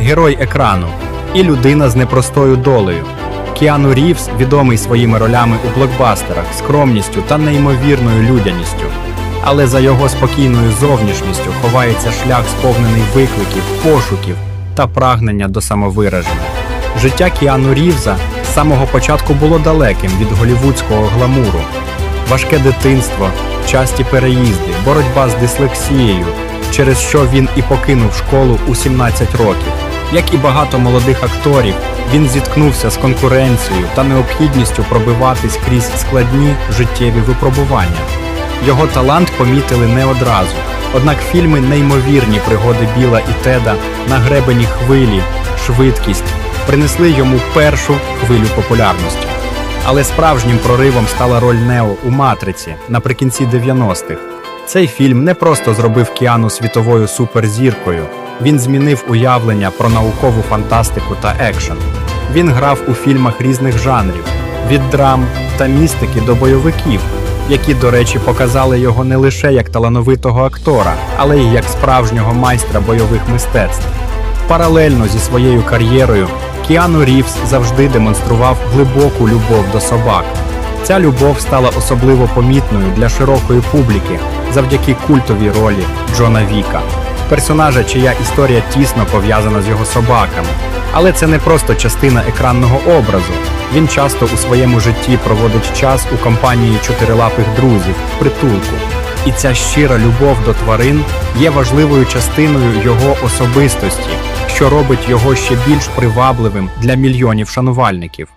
герой екрану і людина з непростою долею. Кіану Рівз відомий своїми ролями у блокбастерах, скромністю та неймовірною людяністю. Але за його спокійною зовнішністю ховається шлях сповнений викликів, пошуків та прагнення до самовираження. Життя Кіану Рівза з самого початку було далеким від голівудського гламуру. Важке дитинство, часті переїзди, боротьба з дислексією, через що він і покинув школу у 17 років. Як і багато молодих акторів, він зіткнувся з конкуренцією та необхідністю пробиватись крізь складні життєві випробування. Його талант помітили не одразу. Однак фільми Неймовірні пригоди Біла і Теда на гребені хвилі, швидкість принесли йому першу хвилю популярності. Але справжнім проривом стала роль Нео у Матриці наприкінці 90-х. Цей фільм не просто зробив Кіану світовою суперзіркою, він змінив уявлення про наукову фантастику та екшен. Він грав у фільмах різних жанрів від драм та містики до бойовиків, які, до речі, показали його не лише як талановитого актора, але й як справжнього майстра бойових мистецтв. Паралельно зі своєю кар'єрою Кіану Рівз завжди демонстрував глибоку любов до собак. Ця любов стала особливо помітною для широкої публіки завдяки культовій ролі Джона Віка, персонажа, чия історія тісно пов'язана з його собаками. Але це не просто частина екранного образу. Він часто у своєму житті проводить час у компанії чотирилапих друзів, притулку. І ця щира любов до тварин є важливою частиною його особистості, що робить його ще більш привабливим для мільйонів шанувальників.